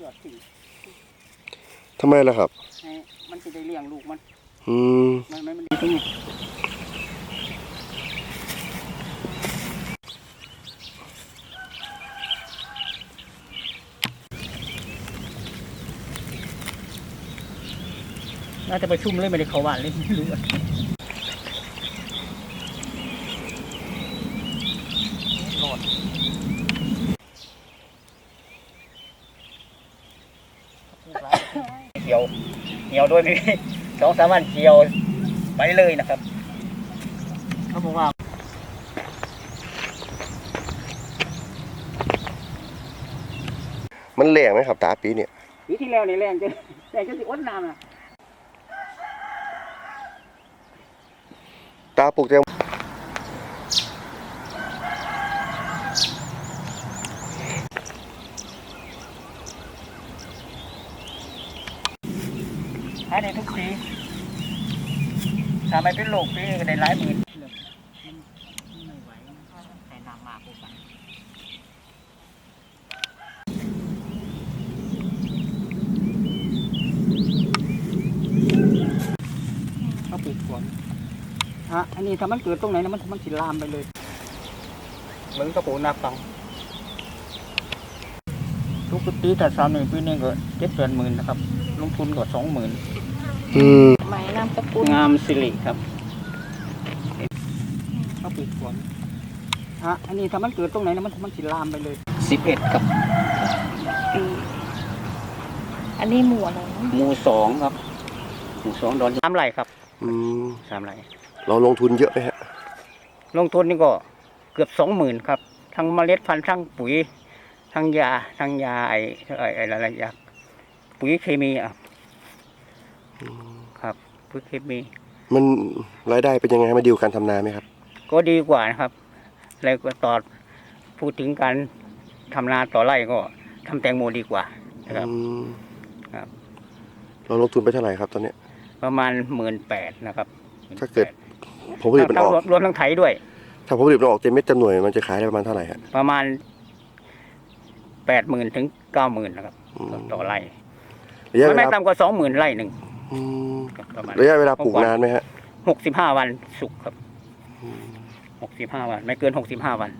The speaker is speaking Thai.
เลือดทิ้งทำไมล่ะครับ ให้มันจะได้เลี้ยงลูกมัน อืม มันมันมันดีตรงนี้น่าจะประชุมเลยไม่ได้เขาหวานเลยไม่รู้อะรอดเกี่ยวเกี่ยวด้วยไม่มีสองสามวันเกี่ยวไปเลยนะครับเขาบอกว่ามันแรงไหมครับตาปีเนี่ยปีที่แล้วนี่แรงจนแรงจนสิอดน้ำนะตาปลูกแตง หายในทุกปีถ้าไม่เป็นโรคปีก็ได้หลายหมื่นไม่ไหวใส่น้ำมากกว่ากันเอาปิดก่อนฮะอันนี้ถ้ามันเกิดตรงไหนนะมันมันสิลามไปเลยเหมือนกระปูนาปังทุกปีแต่สามหนึ่งปีหนึงก็เจ็ดแปดหมื่นนะครับ ลงทุนก็สองหมื่น อืมหมายนามสกุลงามสิริครับเอาปิดก่อนฮะอันนี้ถ้ามันเกิดตรงไหนนะมันมันสิลามไปเลยสิบเอ็ดครับปีอันนี้หมู่อะไรนะหมู่สองครับหมู่สองดอนสามไร่ครับอืมสามไร่เราลงทุนเยอะไหมฮะลงทุนนี่ก็เกือบสองหมื่นครับ ทั้งเมล็ดพันธุ์ทั้งปุ๋ย ทั้งยาทั้งยาไอ้ไอ้ไอ้อะไรยาปุ๋ยเคมีอะครับ ปุ๋ยเคมี มันรายได้เป็นยังไงมาดีลการทำนาไหมครับ ก็ดีกว่านะครับ แล้วก็ต่อพูดถึงการทำนาต่อไร่ก็ทำแตงโมดีกว่านะครับ อืมครับ เราลงทุนไปเท่าไหร่ครับตอนเนี้ย ประมาณหมื่นแปดนะครับถ้าเกิด ผลผลิตมันออก รวมรวมทั้งไถด้วย ถ้าผลผลิตมันออกเต็มเม็ดเต็มหน่วยมันจะขายได้ประมาณเท่าไหร่ฮะประมาณแปดหมื่นถึงเก้าหมื่นนะครับ อืมต่อไร่ระยะเวไม่ลาต่ำกว่าสองหมื่นไร่หนึ่ง อืมครับประมาณระยะเวลาปลูกนานไหมฮะหกสิบห้าวันสุกครับหกสิบห้าวัน ไม่เกินหกสิบห้าวัน